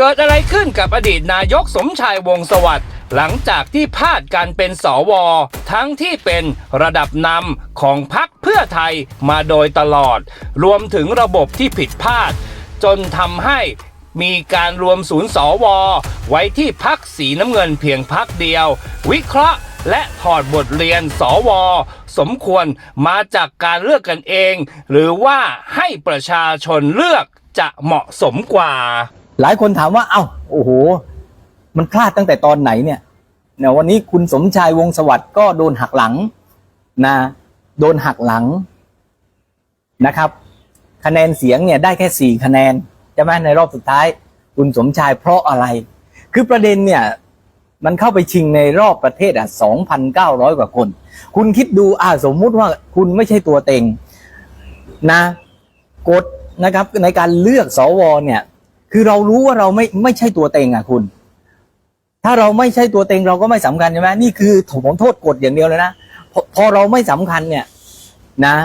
เกิดอะไรขึ้นกับอดีตนายกสมชายวงสวัสดิ์หลังจากที่พลาดการเป็นสว ทั้งที่เป็นระดับนำของพรรคเพื่อไทยมาโดยตลอด รวมถึงระบบที่ผิดพลาด จนทำให้มีการรวมศูนย์สว ไว้ที่พักสีน้ำเงินเพียงพักเดียว วิเคราะห์และถอดบทเรียนสว สมควรมาจากการเลือกกันเอง หรือว่าให้ประชาชนเลือกจะเหมาะสมกว่า หลายคนถามว่า เอ้าโอ้โห มันพลาดตั้งแต่ตอนไหนเนี่ยเนี่ยวันนี้คุณสมชายวงสวัสด์ก็โดนหักหลังนะโดนหักหลังนะครับ คะแนนเสียงเนี่ยได้แค่สี่คะแนนใช่ไหมในรอบสุดท้าย คุณสมชายเพราะอะไร คือประเด็นเนี่ยมันเข้าไปชิงในรอบประเทศอะสองพันเก้าร้อยกว่าคน คุณคิดดูอ่าสมมุติว่าคุณไม่ใช่ตัวเต็งนะกฎนะครับในการเลือกสวเนี่ย คือเรารู้ว่าเราไม่ไม่ใช่ตัวเต็งอะคุณ ถ้าเราไม่ใช่ตัวเต็งเราก็ไม่สำคัญใช่ไหมนี่คือผมโทษกฎอย่างเดียวเลยนะพพอเราไม่สำคัญเนี่ยนะ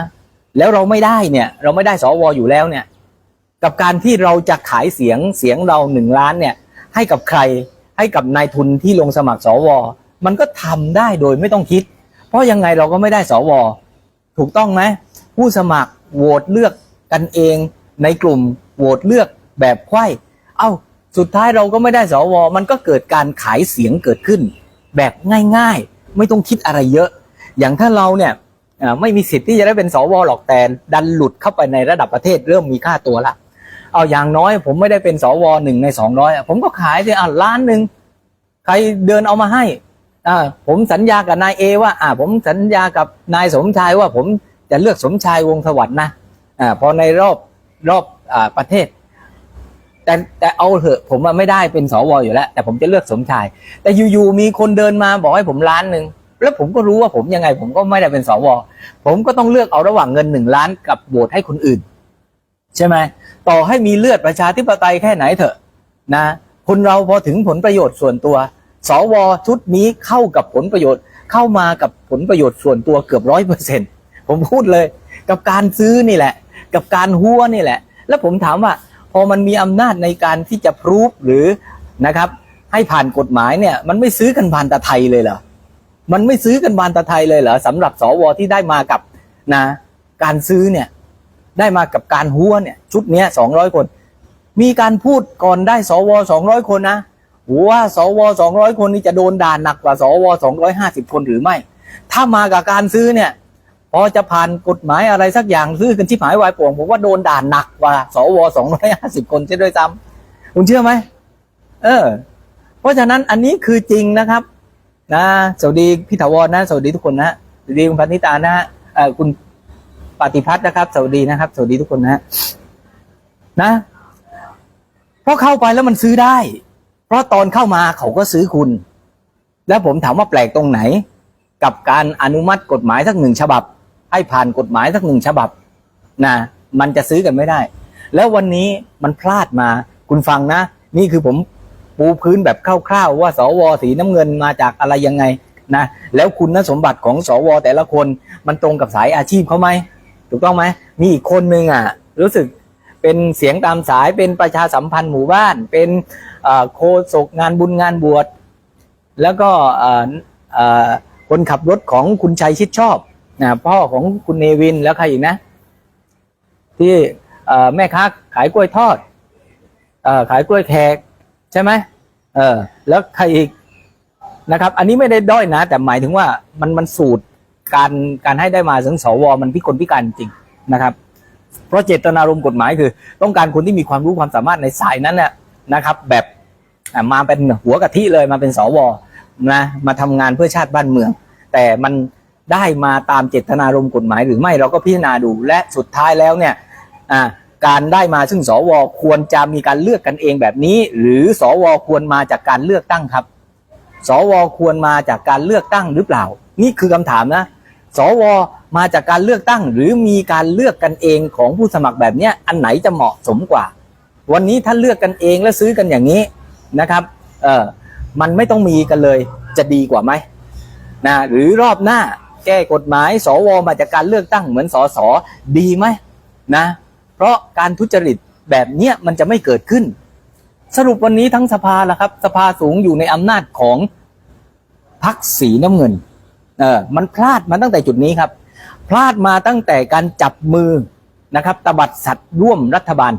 แล้วเราไม่ได้เนี่ย เราไม่ได้สวอยู่แล้วเนี่ย กับการที่เราจะขายเสียงเสียงเราหนึ่งล้านเนี่ย ให้กับใครให้กับนายทุนที่ลงสมัครสว มันก็ทำได้โดยไม่ต้องคิด เพราะยังไงเราก็ไม่ได้สว ถูกต้องไหมผู้สมัครโหวตเลือกกันเองในกลุ่มโหวตเลือก แบบไขว้เอ้าสุดท้ายเราก็ไม่ได้สว มันก็เกิดการขายเสียงเกิดขึ้น แบบง่ายๆ ไม่ต้องคิดอะไรเยอะ อย่างถ้าเราเนี่ยไม่มีสิทธิ์ที่จะได้เป็นสวหรอกแต่ดันหลุดเข้าไปในระดับประเทศเริ่มมีค่าตัวละ เอาอย่างน้อยผมไม่ได้เป็นสวหนึ่งในสองร้อยผมก็ขายสิอะล้านหนึ่งใครเดินเอามาให้อ่าผมสัญญากับนายเอว่าอ่าผมสัญญากับนายสมชายว่าผมจะเลือกสมชายวงสวัสด์นะอ่าพอในรอบรอบอ่าประเทศ แต่แต่เอาเถอะผมว่าไม่ได้เป็นสวอยู่แล้ว แต่ผมจะเลือกสมชาย แต่อยู่ๆมีคนเดินมาบอกให้ผมล้านหนึ่งแล้วผมก็รู้ว่าผมยังไง ผมก็ไม่ได้เป็นสวผมก็ต้องเลือกเอาระหว่างเงินหนึ่งล้านกับโหวตให้คนอื่น ใช่ไหมต่อให้มีเลือดประชาธิปไตยแค่ไหนเถอะนะคนเราพอถึงผลประโยชน์ส่วนตัว สวชุดนี้เข้ากับผลประโยชน์เข้ามากับผลประโยชน์ส่วนตัวเกือบร้อยเปอร์เซ็นผมพูดเลย กับการซื้อนี่แหละ กับการหัวนี่แหละ แล้วผมถามว่า พอมันมีอำนาจในการที่จะพรูฟหรือนะครับ ให้ผ่านกฎหมายเนี่ย มันไม่ซื้อกันบานตะไทยเลยเหรอมันไม่ซื้อกันบานตะไทยเลยเหรอสำหรับสวที่ได้มากับนะ การซื้อเนี่ย ได้มากับการหัวเนี่ย ชุดเนี้ยสองร้อยคน มีการพูดก่อนได้สวสองร้อยคนนะว่าสวสองร้อยคนนี้จะโดนด่าหนักกว่าสวสองร้อยห้าสิบคนหรือไม่ ถ้ามากับการซื้อเนี่ย พอจะผ่านกฎหมายอะไรสักอย่างซื้อกันชิบหายวายป่วงผมว่าโดนด่านหนักกว่าสวสองร้อยห้าสิบคนเช่นด้วยซ้ำคุณเชื่อไหมเออ เพราะฉะนั้นอันนี้คือจริงนะครับ นะสวัสดีพี่ถาวรนะสวัสดีทุกคนนะสวัสดีคุณพันิตานะฮะอ่อคุณปฏิพัฒน์นะครับ สวัสดีนะครับ สวัสดีทุกคนนะฮะนะเพราะเข้าไปแล้วมันซื้อได้ เพราะตอนเข้ามาเขาก็ซื้อคุณ แล้วผมถามว่าแปลกตรงไหน กับการอนุมัติกฎหมายสักหนึ่งฉบับ ให้ผ่านกฎหมายสักหนึ่งฉบับนะมันจะซื้อกันไม่ได้ แล้ววันนี้มันพลาดมาคุณฟังนะ นี่คือผมปูพื้นแบบคร่าวๆว่าสวสีน้ำเงินมาจากอะไรยังไงนะแล้วคุณสมบัติของสวแต่ละคนมันตรงกับสายอาชีพเขาไหมถูกต้องไหมมีอีกคนนึงอะ รู้สึกเป็นเสียงตามสายเป็นประชาสัมพันธ์หมู่บ้าน เป็นโคศกงานบุญงานบวชแล้วก็คนขับรถของคุณชัยชิดชอบ นะพ่อของคุณเนวินแล้วใครอีกนะ ที่แม่ค้าขายกล้วยทอดอขายกล้วยแขกใช่ไหมเออ แล้วใครอีกนะครับ อันนี้ไม่ได้ด้อยนะ แต่หมายถึงว่ามันมันสูตรการการให้ได้มาถึงสวมันพิกลพิการจริงนะครับ เพราะเจตนารมณ์กฎหมายคือ ต้องการคนที่มีความรู้ความสามารถในสายนั้นน่ะนะครับ แบบมาเป็นหัวกะทิเลยมาเป็นสวนะมาทำงานเพื่อชาติบ้านเมือง แต่มัน ได้มาตามเจตนารมณ์กฎหมายหรือไม่เราก็พิจารณาดูและสุดท้ายแล้วเนี่ยการได้มาซึ่งสวควรจะมีการเลือกกันเองแบบนี้ หรือสวควรมาจากการเลือกตั้งครับ สวควรมาจากการเลือกตั้งหรือเปล่า นี่คือคำถามนะ สวมาจากการเลือกตั้ง หรือมีการเลือกกันเองของผู้สมัครแบบเนี้ยอันไหนจะเหมาะสมกว่า วันนี้ถ้าเลือกกันเองแล้วซื้อกันอย่างนี้นะครับเออมันไม่ต้องมีกันเลยจะดีกว่าไหมนะหรือรอบหน้า แก้กฎหมาย สวมาจากการเลือกตั้งเหมือนสสดีไหมนะ เพราะการทุจริตแบบเนี้ยมันจะไม่เกิดขึ้น สรุปวันนี้ทั้งสภาละครับ สภาสูงอยู่ในอำนาจของพักสีน้ำเงินเออมันพลาดมาตั้งแต่จุดนี้ครับ พลาดมาตั้งแต่การจับมือนะครับตบัดสัตว์ร่วมรัฐบาล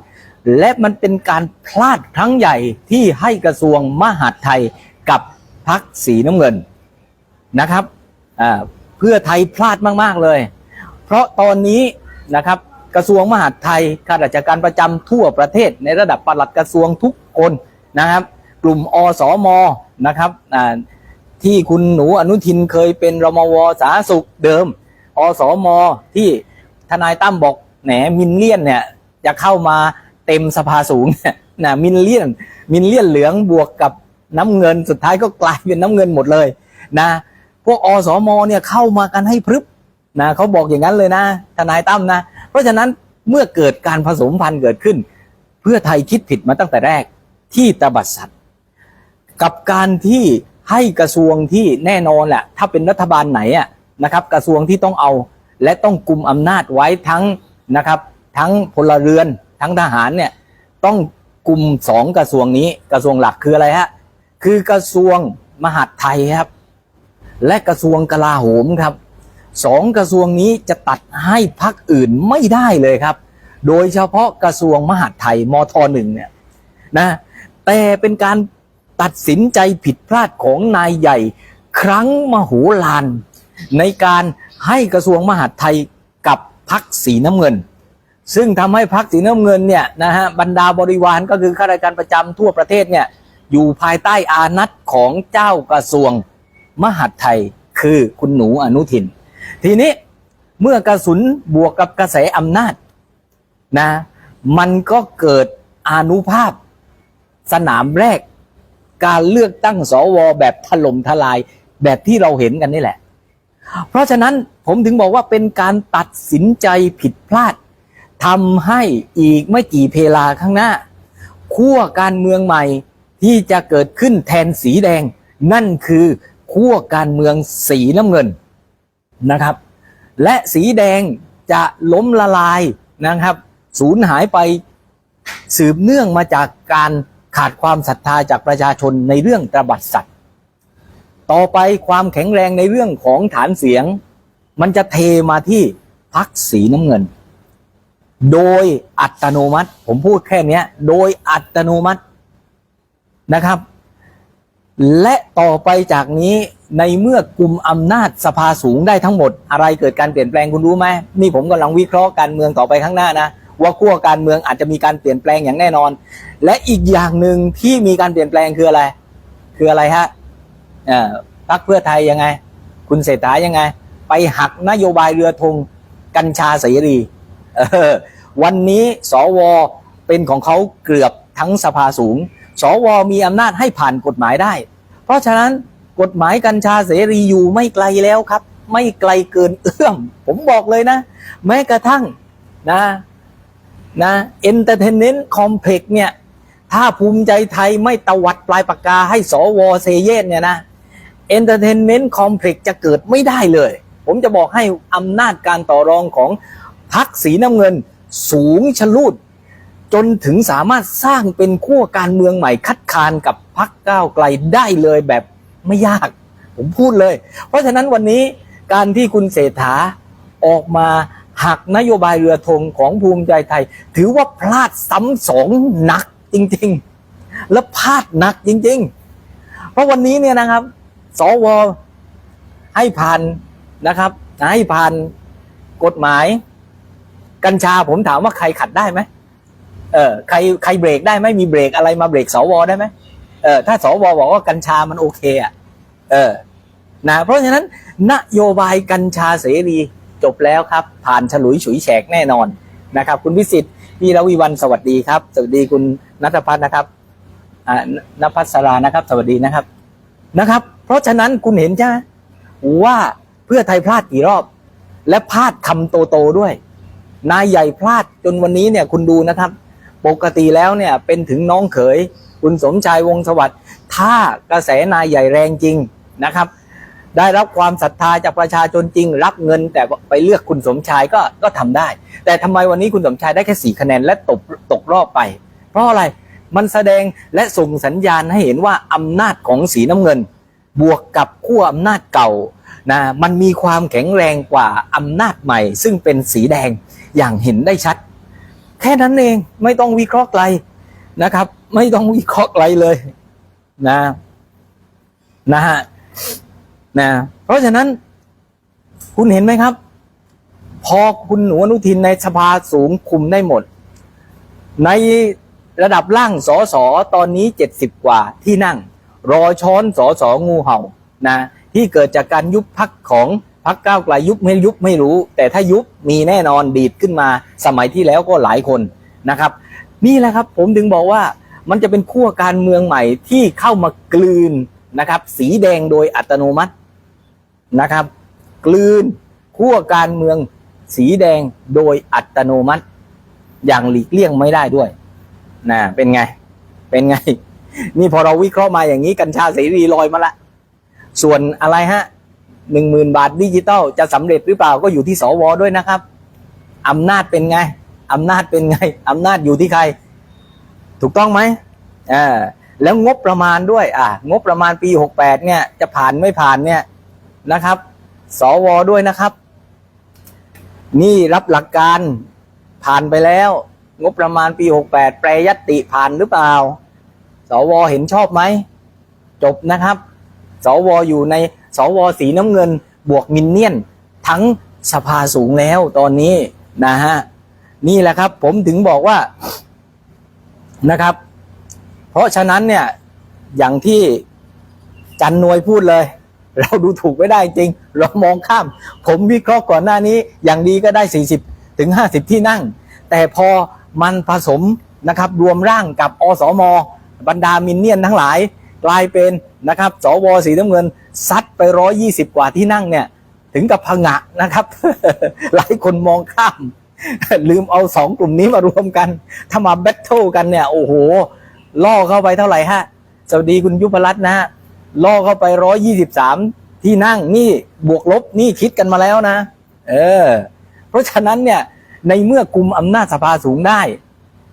และมันเป็นการพลาดครั้งใหญ่ที่ให้กระทรวงมหาดไทยกับพักสีน้ำเงินนะครับอ่า พื่อไทยพลาดมากๆเลย เพราะตอนนี้นะครับกระทรวงมหาดไทยข้าราชการประจำทั่วประเทศ ในระดับปลัดกระทรวงทุกคนนะครับ กลุ่มอสมนะครับที่คุณหนูอนุทินเคยเป็นรมวสาธารณสุขเดิม อสมที่ทนายตั้มบอกแหนมินเลียนเนี่ยจะเข้ามาเต็มสภาสูงเนี่ยนะมินเลียนมินเลียนเหลืองบวกกับน้ำเงินสุดท้ายก็กลายเป็นน้ำเงินหมดเลยนะ พวกอสมเนี่ยเข้ามากันให้พรึบนะเขาบอกอย่างนั้นเลยนะทนายตั้มนะ เพราะฉะนั้นเมื่อเกิดการผสมพันธุ์เกิดขึ้น เพื่อไทยคิดผิดมาตั้งแต่แรกที่ตบัดสัตว์กับการที่ให้กระทรวงที่แน่นอนแหละถ้าเป็นรัฐบาลไหนอะนะครับ กระทรวงที่ต้องเอาและต้องกลุ่มอำนาจไว้ทั้งนะครับ ทั้งพลเรือนทั้งทหารเนี่ยต้องกลุ่มสองกระทรวงนี้กระทรวงหลักคืออะไรฮะคือกระทรวงมหาดไทยครับ และกระทรวงกลาโหมครับสองกระทรวงนี้จะตัดให้พักอื่นไม่ได้เลยครับ โดยเฉพาะกระทรวงมหาดไทยมทหนึ่งเนี่ยนะแต่เป็นการตัดสินใจผิดพลาดของนายใหญ่ครั้งมโหฬารในการให้กระทรวงมหาดไทยกับพักสีน้ำเงิน ซึ่งทำให้พักสีน้ำเงินเนี่ยนะฮะบรรดาบริวารก็คือข้าราชการประจำทั่วประเทศเนี่ยอยู่ภายใต้อานัตของเจ้ากระทรวง มหาดไทยคือคุณหนูอนุทิน ทีนี้เมื่อกระสุนบวกกับกระแสอำนาจนะมันก็เกิดอนุภาพสนามแรก การเลือกตั้งสวแบบถล่มทลายแบบที่เราเห็นกันนี่แหละ เพราะฉะนั้นผมถึงบอกว่าเป็นการตัดสินใจผิดพลาดทำให้อีกไม่กี่เพลาข้างหน้าขั้วการเมืองใหม่ที่จะเกิดขึ้นแทนสีแดง นั่นคือ ขั้วการเมืองสีน้ำเงินนะครับ และสีแดงจะล้มละลายนะครับสูญหายไปสืบเนื่องมาจากการขาดความศรัทธาจากประชาชนในเรื่องตระบัดสัตว์ ต่อไปความแข็งแรงในเรื่องของฐานเสียง มันจะเทมาที่พักสีน้ำเงิน โดยอัตโนมัติ ผมพูดแค่นี้โดยอัตโนมัตินะครับ และต่อไปจากนี้ในเมื่อกลุ่มอำนาจสภาสูงได้ทั้งหมด อะไรเกิดการเปลี่ยนแปลงคุณรู้ไหมนี่ผมกำลังวิเคราะห์การเมืองต่อไปข้างหน้านะว่าขั้วการเมืองอาจจะมีการเปลี่ยนแปลงอย่างแน่นอน และอีกอย่างหนึ่งที่มีการเปลี่ยนแปลงคืออะไร คืออะไรฮะอ่อพรรคเพื่อไทยยังไง คุณเศรษฐายังไง ไปหักนโยบายเรือธงกัญชาเสรีวันนี้สวเป็นของเขาเกือบทั้งสภาสูง สวมีอำนาจให้ผ่านกฎหมายได้ เพราะฉะนั้นกฎหมายกัญชาเสรีอยู่ไม่ไกลแล้วครับ ไม่ไกลเกินเอื้อม ผมบอกเลยนะ แม้กระทั่งนะนะเอนเตอร์เทนเมนต์คอมเพล็กเนี่ย ถ้าภูมิใจไทยไม่ตวัดปลายปากกาให้สวเซเยนเนี่ยนะเอนเตอร์เทนเมนต์คอมเพล็กจะเกิดไม่ได้เลย ผมจะบอกให้อำนาจการต่อรองของพักสีน้ำเงินสูงชะลูด จนถึงสามารถสร้างเป็นขั้วการเมืองใหม่คัดค้านกับพักก้าวไกลได้เลยแบบไม่ยาก ผมพูดเลย เพราะฉะนั้นวันนี้การที่คุณเศรษฐาออกมาหักนโยบายเรือธงของภูมิใจไทย ถือว่าพลาดซ้ำสองหนักจริงๆ และพลาดหนักจริง ๆ เพราะวันนี้เนี่ยนะครับ สวให้ผ่านนะครับให้ผ่านกฎหมาย กัญชาผมถามว่าใครขัดได้ไหม เออใครใครเบรกได้ไหมมีเบรกอะไรมาเบรกสวได้ไหมเออถ้าสวบอกว่ากัญชามันโอเคอะเออนะเพราะฉะนั้นนโยบายกัญชาเสรีจบแล้วครับ ผ่านฉลุยฉุยแฉกแน่นอนนะครับ คุณพิสิทธิ์พี่ระวีวันสวัสดีครับ สวัสดีคุณนัทพัฒน์นะครับอ่านภัสรานะครับ สวัสดีนะครับนะครับ เพราะฉะนั้นคุณเห็นใช่ไหมว่าเพื่อไทยพลาดกี่รอบ และพลาดคำโตๆด้วย นายใหญ่พลาดจนวันนี้เนี่ยคุณดูนะครับ ปกติแล้วเนี่ยเป็นถึงน้องเขย คุณสมชายวงสวัสดิ์ถ้ากระแสนายใหญ่แรงจริงนะครับ ได้รับความศรัทธาจากประชาชนจริง รับเงินแต่ไปเลือกคุณสมชายก็ก็ทำได้ แต่ทำไมวันนี้คุณสมชายได้แค่สี่คะแนนและตกตกรอบไป เพราะอะไรมันแสดงและส่งสัญญาณให้เห็นว่าอำนาจของสีน้ำเงิน บวกกับขั้วอำนาจเก่านะมันมีความแข็งแรงกว่าอำนาจใหม่ ซึ่งเป็นสีแดงอย่างเห็นได้ชัด แค่นั้นเองไม่ต้องวิเคราะห์ไกลนะครับ ไม่ต้องวิเคราะห์ไกลเลยนะนะฮะนะเพราะฉะนั้น คุณเห็นไหมครับ พอคุณหนูอนุทินในสภาสูงคุมได้หมด ในระดับล่างสอสอตอนนี้เจ็ดสิบกว่าที่นั่ง รอช้อนสอสองูเห่านะที่เกิดจากการยุบพักของ พักก้าวไกลยุบไม่ยุบไม่รู้ แต่ถ้ายุบมีแน่นอนดีดขึ้นมาสมัยที่แล้วก็หลายคนนะครับ นี่แหละครับผมถึงบอกว่ามันจะเป็นขั้วการเมืองใหม่ที่เข้ามากลืนนะครับ สีแดงโดยอัตโนมัตินะครับ กลืนขั้วการเมืองสีแดงโดยอัตโนมัติ อย่างหลีกเลี่ยงไม่ได้ด้วยนะเป็นไง เป็นไง นี่พอเราวิเคราะห์มาอย่างนี้กัญชาเสรีลอยมาละ ส่วนอะไรฮะ หนึ่งหมื่นบาทดิจิตอลจะสำเร็จหรือเปล่าก็อยู่ที่สวด้วยนะครับอำนาจเป็นไงอำนาจเป็นไงอำนาจอยู่ที่ใคร ถูกต้องไหมอ่าแล้วงบประมาณด้วย อ่างบประมาณปีหกแปดเนี่ย จะผ่านไม่ผ่านเนี่ยนะครับ สวด้วยนะครับ นี่รับหลักการผ่านไปแล้ว งบประมาณปี68แปดแปรยติผ่านหรือเปล่า สวเห็นชอบไหม จบนะครับ สวอยู่ในสวสีน้ำเงินบวกมินเนี่ยน ทั้งสภาสูงแล้วตอนนี้นะฮะนี่แหละครับ ผมถึงบอกว่านะครับ เพราะฉะนั้นเนี่ยอย่างที่จันนวยพูดเลย เราดูถูกไม่ได้จริง เรามองข้าม ผมวิเคราะห์ก่อนหน้านี้ อย่างดีก็ได้ 40 ถึง 50 ที่นั่ง แต่พอมันผสมนะครับ รวมร่างกับอสมบรรดามินเนี่ยนทั้งหลาย กลายเป็นนะครับสวสีน้ำเงินซัดไป120กว่าที่นั่งเนี่ย ถึงกับผงะนะครับ หลายคนมองข้าม ลืมเอาสองกลุ่มนี้มารวมกัน ถ้ามาแบทเทิลกันเนี่ย โอ้โห ล่อเข้าไปเท่าไหร่ฮะ สวัสดีคุณยุพรัตน์นะฮะ ล่อเข้าไป123ที่นั่งนี่บวกลบนี่คิดกันมาแล้วนะ เออ เพราะฉะนั้นเนี่ยในเมื่อกุมอำนาจสภาสูงได้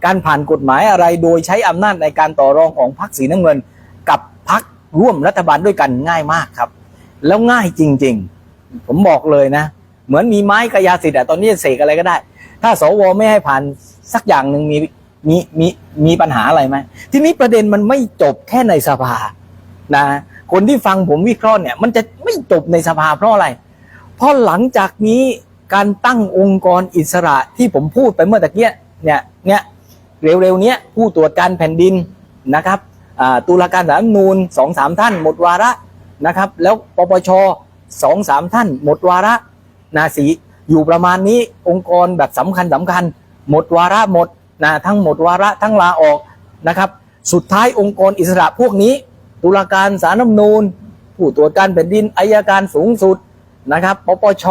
การผ่านกฎหมายอะไรโดยใช้อำนาจในการต่อรองของพรรคสีน้ำเงิน พรรคร่วมรัฐบาลด้วยกันง่ายมากครับ แล้วง่ายจริง ๆ ผมบอกเลยนะ เหมือนมีไม้กระยาสิทธิ์อะตอนนี้เสกอะไรก็ได้ ถ้าสวไม่ให้ผ่านสักอย่างหนึ่งมีมีมีมีปัญหาอะไรไหมทีนี้ประเด็นมันไม่จบแค่ในสภานะคนที่ฟังผมวิเคราะห์เนี่ย มันจะไม่จบในสภาเพราะอะไร เพราะหลังจากนี้การตั้งองค์กรอิสระที่ผมพูดไปเมื่อตะเกียเนี่ยเนี่ยเร็วๆเนี้ยผู้ตรวจการแผ่นดินนะครับ ตุลาการสาลรนูญสองสามท่านหมดวาระนะครับ แล้วปปชสองสามท่าน หมดวาระนาสีอยู่ประมาณนี้องค์กรแบบสำคัญสำคัญ หมดวาระหมดนะทั้งหมดวาระทั้งลาออกนะครับ สุดท้ายองค์กรอิสระพวกนี้ ตุลาการสารน้ำนูญผู้ตรวจการแผ่นดินอายการสูงสุดนะครับปปช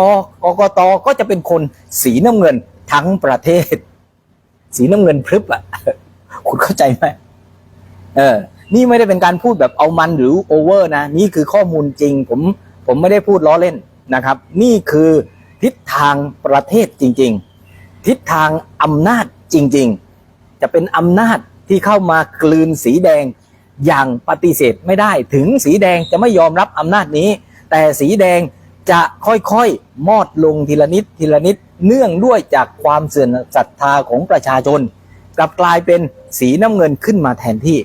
กกตก็จะเป็นคนสีน้ำเงินทั้งประเทศ สีน้ำเงินพรึบอะ คุณเข้าใจไหม เออ นี่ไม่ได้เป็นการพูดแบบเอามันหรือโอเวอร์นะ นี่คือข้อมูลจริง ผมผมไม่ได้พูดล้อเล่นนะครับ นี่คือทิศทางประเทศจริง ๆ ทิศทางอำนาจจริง ๆ จะเป็นอำนาจที่เข้ามากลืนสีแดงอย่างปฏิเสธไม่ได้ถึงสีแดงจะไม่ยอมรับอำนาจนี้ แต่สีแดงจะค่อยๆ มอดลงทีละนิดทีละนิดเนื่องด้วยจากความเสื่อมศรัทธาของประชาชน กลับกลายเป็นสีน้ำเงินขึ้นมาแทนที่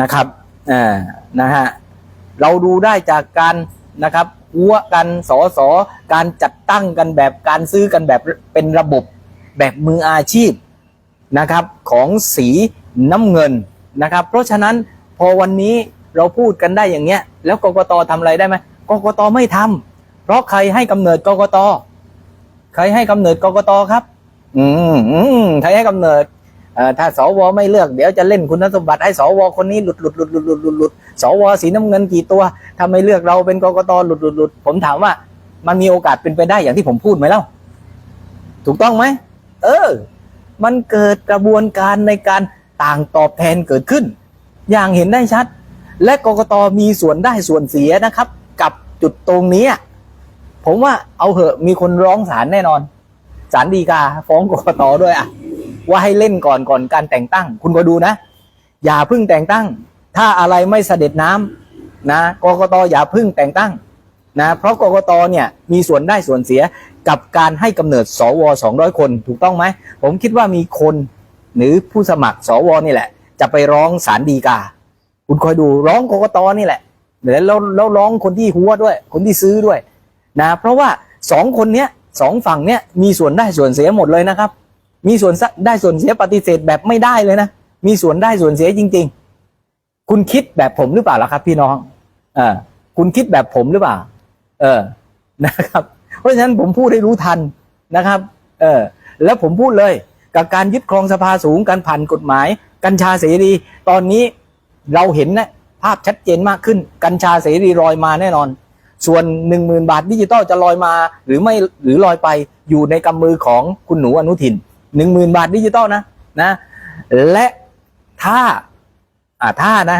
นะครับอ่านะฮะเราดูได้จากการนะครับวัวกันสอสอการจัดตั้งกันแบบการซื้อกันแบบเป็นระบบแบบมืออาชีพนะครับของสีน้ำเงินนะครับ เพราะฉะนั้นพอวันนี้เราพูดกันได้อย่างเงี้ย แล้วกกตทำอะไรได้ไหมกกตไม่ทำเพราะใครให้กำเนิดกกตใครให้กำเนิดกกตครับ อืมอืมใครให้กำเนิด ถ้าสวไม่เลือกเดี๋ยวจะเล่นคุณสมบัติให้สวคนนี้หลุดหลุดหลุดหลุดหลุดหลุดหลุดสวสีน้ำเงินกี่ตัวถ้าไม่เลือกเราเป็นกกตหลุดหลุดหลุดผมถามว่า มันมีโอกาสเป็นไปได้อย่างที่ผมพูดไหมเล่าถูกต้องไหมเออ มันเกิดกระบวนการในการต่างตอบแทนเกิดขึ้น อย่างเห็นได้ชัด และกกตมีส่วนได้ส่วนเสียนะครับ กับจุดตรงนี้ ผมว่าเอาเหอะมีคนร้องศาลแน่นอนศาลฎีกาฟ้องกกตด้วยอะ ว่าให้เล่นก่อนก่อนการแต่งตั้ง คุณก็ดูนะ อย่าพึ่งแต่งตั้ง ถ้าอะไรไม่เสด็จน้ำนะกกตอย่าพึ่งแต่งตั้งนะเพราะกกตเนี่ยมีส่วนได้ส่วนเสียกับการให้กำเนิดสว200คนถูกต้องไหม ผมคิดว่ามีคนหรือผู้สมัครสวนี่แหละ จะไปร้องศาลฎีกา คุณคอยดูร้องกกตนี่แหละแล้วแล้วแล้วร้องคนที่หัวด้วย คนที่ซื้อด้วยนะเพราะว่าสองคนเนี้ยสองฝั่งเนี้ยมีส่วนได้ส่วนเสียหมดเลยนะครับ มีส่วนได้ส่วนเสียปฏิเสธแบบไม่ได้เลยนะ มีส่วนได้ส่วนเสียจริง ๆ คุณคิดแบบผมหรือเปล่าล่ะครับ พี่น้องเออคุณคิดแบบผมหรือเปล่า เออนะครับ เพราะฉะนั้นผมพูดให้รู้ทันนะครับ เออแล้วผมพูดเลย กับการยึดครองสภาสูงการผ่านกฎหมาย กัญชาเสรี ตอนนี้เราเห็นนะภาพชัดเจนมากขึ้น กัญชาเสรีลอยมาแน่นอน ส่วนหนึ่งหมื่นบาทดิจิตอลจะลอยมาหรือไม่หรือลอยไปอยู่ในกำมือของคุณหนูอนุทิน หนึ่งหมื่นบาทดิจิตอลนะนะ และถ้าอ่าถ้านะ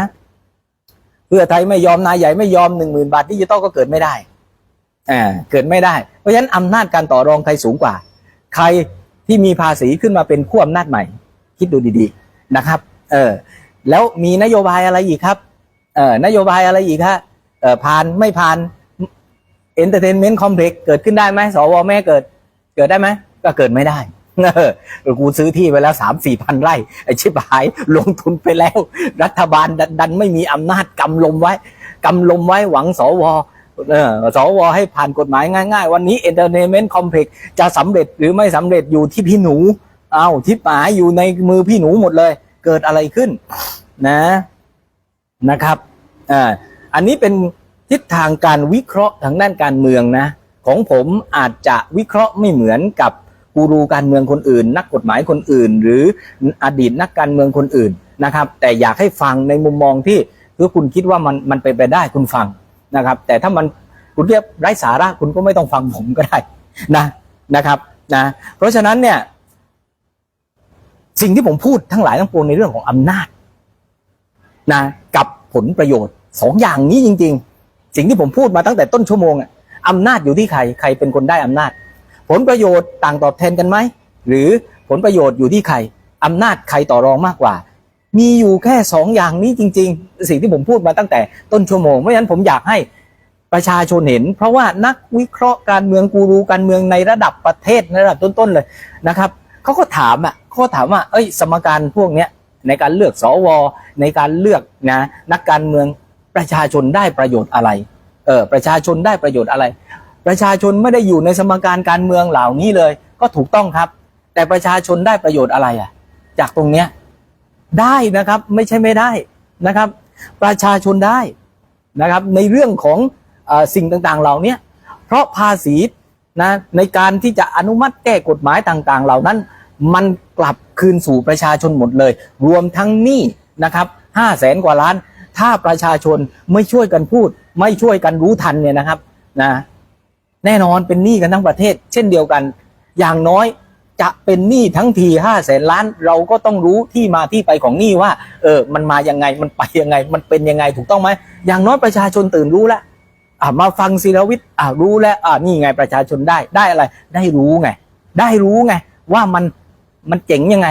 เพื่อไทยไม่ยอมนายใหญ่ไม่ยอมหนึ่งหมื่นบาทดิจิตอลก็เกิดไม่ได้อ่าเกิดไม่ได้ เพราะฉะนั้นอำนาจการต่อรองใครสูงกว่า ใครที่มีภาษีขึ้นมาเป็นขั้วอำนาจใหม่ คิดดูดีๆนะครับ เออแล้วมีนโยบายอะไรอีกครับเออนโยบายอะไรอีกฮะเออผ่านไม่ผ่านเอนเตอร์เทนเมนต์คอมเพล็กซ์เกิดขึ้นได้ไหมสวแม่เกิดเกิดได้ไหมก็เกิดไม่ได้ เออกูซื้อที่ไปแล้วสามสี่พันไร่ไอชิบหายลงทุนไปแล้ว รัฐบาลดันดันไม่มีอำนาจกำลมไว้กำลมไว้หวังสวเออสวให้ผ่านกฎหมายง่าย ๆ วันนี้ Entertainment Complex จะสำเร็จหรือไม่สำเร็จอยู่ที่พี่หนู เอาทิปหายอยู่ในมือพี่หนูหมดเลย เกิดอะไรขึ้น นะนะครับอ่าอันนี้เป็นทิศทางการวิเคราะห์ทางด้านการเมืองนะ ของผมอาจจะวิเคราะห์ไม่เหมือนกับ กูรูการเมืองคนอื่น นักกฎหมายคนอื่น หรืออดีตนักการเมืองคนอื่นนะครับ แต่อยากให้ฟังในมุมมองที่คือคุณคิดว่ามันมันเป็นไปได้คุณฟังนะครับ แต่ถ้ามันคุณเรียกไร้สาระคุณก็ไม่ต้องฟังผมก็ได้นะนะครับนะเพราะฉะนั้นเนี่ย สิ่งที่ผมพูดทั้งหลายทั้งปวงในเรื่องของอำนาจนะกับผลประโยชน์สองอย่างนี้จริง ๆ สิ่งที่ผมพูดมาตั้งแต่ต้นชั่วโมงอะอำนาจอยู่ที่ใครใครเป็นคนได้อำนาจ ผลประโยชน์ต่างตอบแทนกันไหม หรือผลประโยชน์อยู่ที่ใครอำนาจใครต่อรองมากกว่า มีอยู่แค่สองอย่างนี้จริง ๆ สิ่งที่ผมพูดมาตั้งแต่ต้นชั่วโมง เพราะฉะนั้นผมอยากให้ประชาชนเห็น เพราะว่านักวิเคราะห์การเมืองกูรูการเมืองในระดับประเทศในระดับต้นๆเลยนะครับเขาก็ถามอะเขาก็ถามว่าเอ้ย สมการพวกเนี้ยในการเลือกสวในการเลือกนะนักการเมืองประชาชนได้ประโยชน์อะไรเออประชาชนได้ประโยชน์อะไร ประชาชนไม่ได้อยู่ในสมการการเมืองเหล่านี้เลย ก็ถูกต้องครับ แต่ประชาชนได้ประโยชน์อะไรอะ จากตรงเนี้ยได้นะครับไม่ใช่ไม่ได้นะครับ ประชาชนได้นะครับ ในเรื่องของอสิ่งต่างๆเหล่านี้เพราะภาษีนะในการที่จะอนุมัติแก้กฎหมายต่างๆ เหล่านั้น มันกลับคืนสู่ประชาชนหมดเลย รวมทั้งหนี้นะครับห้าแสนกว่าล้าน ถ้าประชาชนไม่ช่วยกันพูด ไม่ช่วยกันรู้ทันเนี่ยนะครับนะ แน่นอนเป็นหนี้กันทั้งประเทศ เช่นเดียวกัน อย่างน้อยจะเป็นหนี้ทั้งทีห้าแสนล้าน เราก็ต้องรู้ที่มาที่ไปของหนี้ว่า เออ มันมายังไงมันไปยังไง มันเป็นยังไงถูกต้องไหมอย่างน้อยประชาชนตื่นรู้แล้วอ่ามาฟังศิลวิทย์อ่ารู้แล้วอ่านี่ไงประชาชนได้ได้อะไร ได้รู้ไง ได้รู้ไง ว่ามันมันเจ๋งยังไง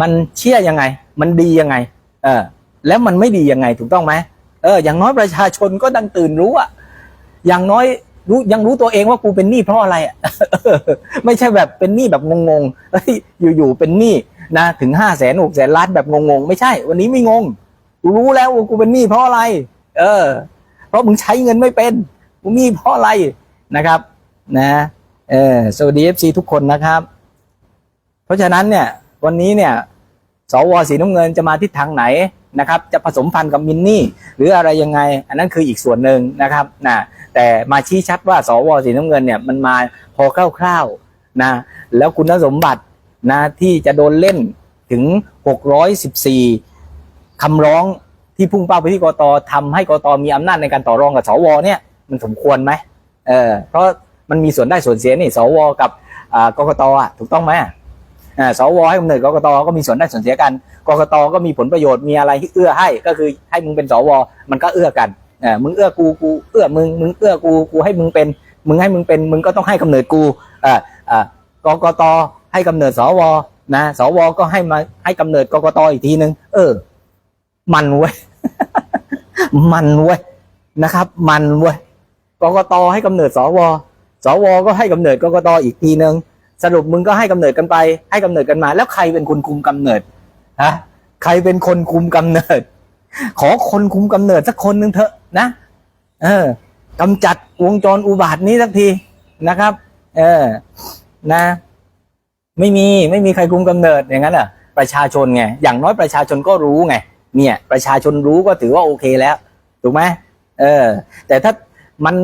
มันเชี่ยยังไง มันดียังไง เออ แล้วมันไม่ดียังไงถูกต้องไหมเออ อย่างน้อยประชาชนก็ดังตื่นรู้อะอย่างน้อย รู้ยังรู้ตัวเองว่ากูเป็นหนี้เพราะอะไรอะไม่ใช่แบบเป็นหนี้แบบงงๆอยู่ๆเป็นหนี้นะถึงห้าแสนหกแสนล้านแบบงงๆไม่ใช่ วันนี้ไม่งงกูรู้แล้วว่ากูเป็นหนี้เพราะอะไร เออ เพราะมึงใช้เงินไม่เป็นกูหนี้เพราะอะไรนะครับ นะเออสวัสดีเอฟซีทุกคนนะครับ เพราะฉะนั้นเนี่ย วันนี้เนี่ยสวสีน้ำเงินจะมาทิศทางไหนนะครับ จะผสมพันธุ์กับมินนี่ หรืออะไรยังไง อันนั้นคืออีกส่วนหนึ่งนะครับนะ แต่มาชี้ชัดว่าสวสีน้ำเงินเนี่ยมันมาพอคร่าวๆนะแล้วคุณสมบัตินะที่จะโดนเล่นถึง 614คำร้องที่พุ่งเป้าไปที่กตทำให้กตมีอำนาจในการต่อรองกับสวเนี่ยมันสมควรไหมเออเพราะมันมีส่วนได้ส่วนเสียนี่สวกับอ่ากกตอะถูกต้องไหมอ่าสวให้กำเนิดกกตก็มีส่วนได้ส่วนเสียกันกกตก็มีผลประโยชน์มีอะไรที่เอื้อให้ก็คือให้มึงเป็นสวมันก็เอื้อกัน อ่ามึงเอื้อกูกูเอื้อมึงมึงเอื้อกูกูให้มึงเป็น มึงให้มึงเป็น มึงก็ต้องให้กำเนิดกูอ่าอ่ากกตให้กำเนิดสวนะสวก็ให้มาให้กำเนิดกกตอีกทีนึงเออ มันเว้ยมันเว้ยนะครับ มันเว้ยกกตให้กำเนิดสวสวก็ให้กำเนิดกกตอีกทีหนึ่งสรุปมึงก็ให้กำเนิดกันไป ให้กำเนิดกันมา แล้วใครเป็นคนคุมกำเนิดฮะใครเป็นคนคุมกำเนิด ขอคนคุมกำเนิดสักคนหนึ่งเถอะนะ เออกำจัดวงจรอุบาทนี้สักทีนะครับ เออ นะ ไม่มีไม่มีใครคุมกำเนิดอย่างนั้นอะ ประชาชนไงอย่างน้อยประชาชนก็รู้ไงเนี่ย ประชาชนรู้ก็ถือว่าโอเคแล้ว ถูกไหมเออ แต่ถ้ามัน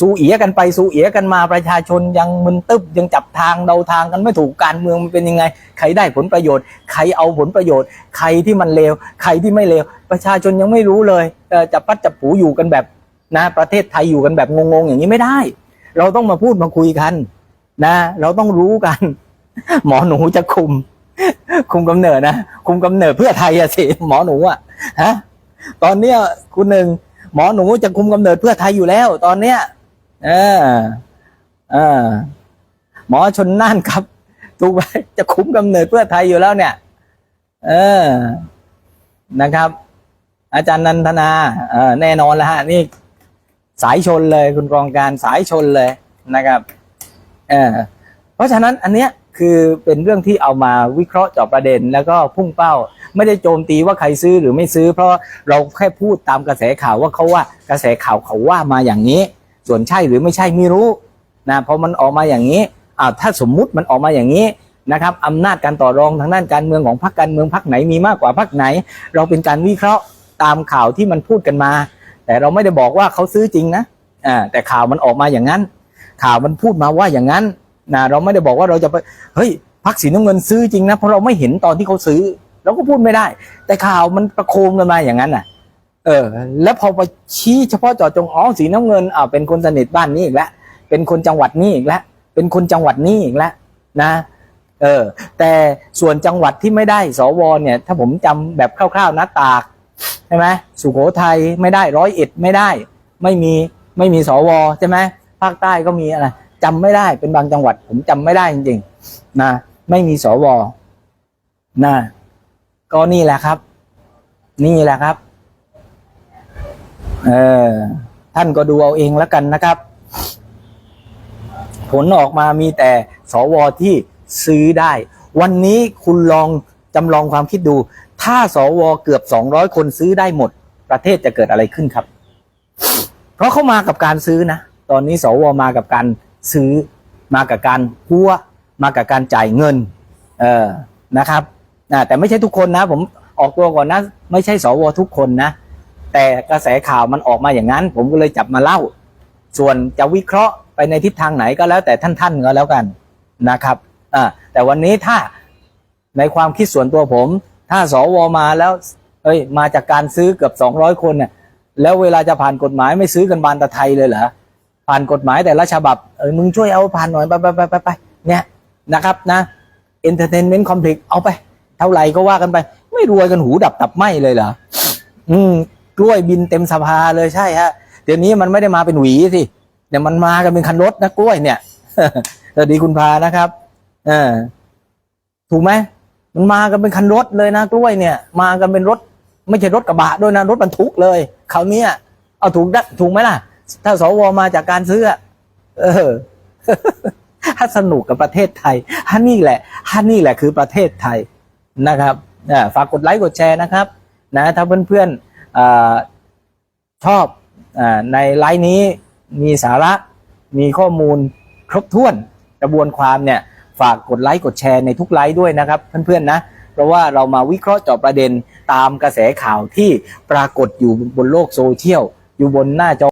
สูเอียกันไปสูเอียกันมาประชาชนยังมึนตึบยังจับทางเดาทางกันไม่ถูกการเมืองมันเป็นยังไง ใครได้ผลประโยชน์ ใครเอาผลประโยชน์ ใครที่มันเลวใครที่ไม่เลวประชาชนยังไม่รู้เลยจับปัดจับผูอยู่กันแบบนะประเทศไทยอยู่กันแบบงงๆอย่างนี้ไม่ได้ เราต้องมาพูดมาคุยกันนะ เราต้องรู้กัน หมอหนูจะคุม คุมกำเนิดนะคุมกำเนิดเพื่อไทยอะสิหมอหนูอะฮะตอนเนี้ยคุณหนึ่งหมอหนูจะคุมกำเนิดเพื่อไทยอยู่แล้ว ตอนเนี้ย เออเออหมอชนน่านครับ ถูกไหมจะคุ้มกำเนิดเพื่อไทยอยู่แล้วเนี่ย เออนะครับ อาจารย์นันทนาเออแน่นอนแล้วฮะนี่ สายชนเลยคุณกองการสายชนเลยนะครับ เออเพราะฉะนั้นอันเนี้ยคือเป็นเรื่องที่เอามาวิเคราะห์เจาะประเด็น แล้วก็พุ่งเป้า ไม่ได้โจมตีว่าใครซื้อหรือไม่ซื้อ เพราะเราแค่พูดตามกระแสข่าวว่าเขาว่ากระแสข่าวเขาว่ามาอย่างนี้ ส่วนใช่หรือไม่ใช่ไม่รู้นะพอมันออกมาอย่างนี้อ่าถ้าสมมุติมันออกมาอย่างนี้นะครับอำนาจการต่อรองทางด้านการเมืองของพรรคการเมืองพรรคไหนมีมากกว่าพรรคไหน เราเป็นการวิเคราะห์ตามข่าวที่มันพูดกันมา แต่เราไม่ได้บอกว่าเขาซื้อจริงนะอ่าแต่ข่าวมันออกมาอย่างนั้น ข่าวมันพูดมาว่าอย่างนั้นนะเราไม่ได้บอกว่าเราจะไปเฮ้ยพักสีน้ำเงินซื้อจริงนะเพราะเราไม่เห็นตอนที่เขาซื้อ เราก็พูดไม่ได้ แต่ข่าวมันประโคมกันมาอย่างนั้นน่ะ เออ แล้วพอไปชี้เฉพาะเจาะจงอ๋อสีน้ำเงินอ่าเป็นคนสนิทบ้านนี้อีกแล้วเป็นคนจังหวัดนี้อีกแล้วเป็นคนจังหวัดนี้อีกแล้วนะ เออ แต่ส่วนจังหวัดที่ไม่ได้สวเนี่ย ถ้าผมจำแบบคร่าวๆนะตากใช่ไหมสุโขทัยไม่ได้ร้อยเอ็ดไม่ได้ ไม่มีไม่มีสวใช่ไหมภาคใต้ก็มีอะไรจำไม่ได้เป็นบางจังหวัด ผมจำไม่ได้จริงๆนะไม่มีสวนะก็นี่แหละครับ นี่แหละครับ เออ ท่านก็ดูเอาเองแล้วกันนะครับ ผลออกมามีแต่สวที่ซื้อได้ วันนี้คุณลองจำลองความคิดดู ถ้าสวเกือบ200คนซื้อได้หมด ประเทศจะเกิดอะไรขึ้นครับ เพราะเขามากับการซื้อนะ ตอนนี้สวมากับการซื้อ มากับการหัวมากับการจ่ายเงิน เออนะครับแต่ไม่ใช่ทุกคนนะ ผมออกตัวก่อนนะ ไม่ใช่สวทุกคนนะ แต่กระแสข่าวมันออกมาอย่างนั้น ผมก็เลยจับมาเล่า ส่วนจะวิเคราะห์ไปในทิศทางไหนก็แล้วแต่ท่านๆก็แล้วกันนะครับอ่าแต่วันนี้ถ้าในความคิดส่วนตัวผม ถ้าสวมาแล้ว เอ้ย มาจากการซื้อเกือบสองร้อยคนเนี่ยแล้วเวลาจะผ่านกฎหมายไม่ซื้อกันบานตะไทยเลยเหรอผ่านกฎหมายแต่ละฉบับเออมึงช่วยเอาผ่านหน่อยไปไปไปไปไปเนี่ยนะครับนะ entertainment complex เอาไป เท่าไหร่ก็ว่ากันไป ไม่รวยกันหูดับตับไหมเลยเหรออืม กล้วยบินเต็มสภาเลยใช่ฮะเดี๋ยวนี้มันไม่ได้มาเป็นหวีสิเดี๋ยวมันมากันเป็นคันรถนะกล้วยเนี่ยสวัสดีคุณพานะครับเออถูกไหมมันมากันเป็นคันรถเลยนะกล้วยเนี่ย มากันเป็นรถ ไม่ใช่รถกระบะด้วยนะรถบรรทุกเลยเขาเนี้ยเอาถูกได้ถูกไหมล่ะ ถ้าสวมาจากการซื้ออะเออถ้าสนุกกับประเทศไทยฮันนี่แหละฮันนี่แหละคือประเทศไทยนะครับอ่าฝากกดไลค์กดแชร์นะครับ นะ ถ้าเพื่อนๆ อชอบอในไลน์นี้มีสาระมีข้อมูลครบถ้วนกระบวนความเนี่ยฝากกดไลค์กดแชร์ในทุกไลค์ด้วยนะครับเพื่อนๆนะเพราะว่าเรามาวิเคราะห์เจาะประเด็นตามกระแสข่าวที่ปรากฏอยู่บนโลกโซเชียลอยู่บนหน้าจอ